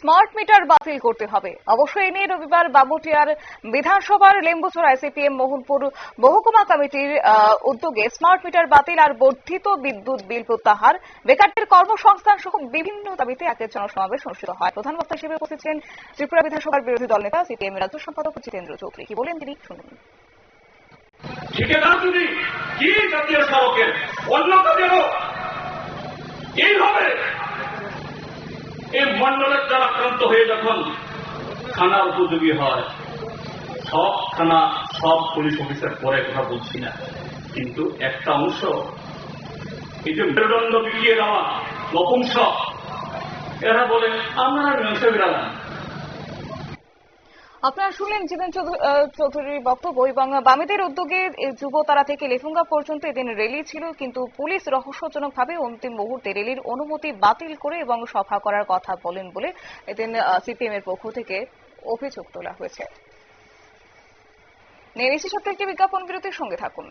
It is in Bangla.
স্মার্ট মিটার বাতিল করতে হবে। অবশ্য এ নিয়ে রবিবার বাবুটিয়ার বিধানসভার লেম্বুছড়া সিপিএম মোহনপুর মহকুমা কমিটির উদ্যোগে স্মার্ট মিটার বাতিল আর বর্ধিত বিদ্যুৎ বিল প্রত্যাহার, বেকারদের কর্মসংস্থান সহ বিভিন্ন দাবিতে একের জনসমাবেশ অনুষ্ঠিত হয়। প্রধান বক্তা হিসেবে উপস্থিত ছিলেন ত্রিপুরা বিধানসভার বিরোধী দল নেতা, সিপিএম রাজ্য সম্পাদক জিতেন্দ্র চৌধুরী। কি বলেন তিনি? শুনুন। ঠিকাদার যদি কি জাতীয় সড়কের অন্য এই মন্ডলের দ্বারা আক্রান্ত হয়ে যখন থানার উপযোগী হয়, সব থানা সব পুলিশ অফিসার পরে কথা বলছি না। কিন্তু একটা অংশ, এই যে মেরুদণ্ড বিকিয়ে দেওয়া নপুংস এরা বলে আমরা মেসে বিরালাম আপনারা শুনলেন জীবন চৌধুরীর বক্তব্য এবং বামেদের উদ্যোগে যুব তারা থেকে লেফুঙ্গা পর্যন্ত এদিন রেলি ছিল, কিন্তু পুলিশ রহস্যজনকভাবে অন্তিম মুহূর্তে রেলির অনুমতি বাতিল করে এবং সভা করার কথা বলেন বলে এদিন সিপিএম এর পক্ষ থেকে অভিযোগ তোলা হয়েছে। নেমেছি নিচ্ছি বিজ্ঞাপন বিরতির সঙ্গে থাকুন।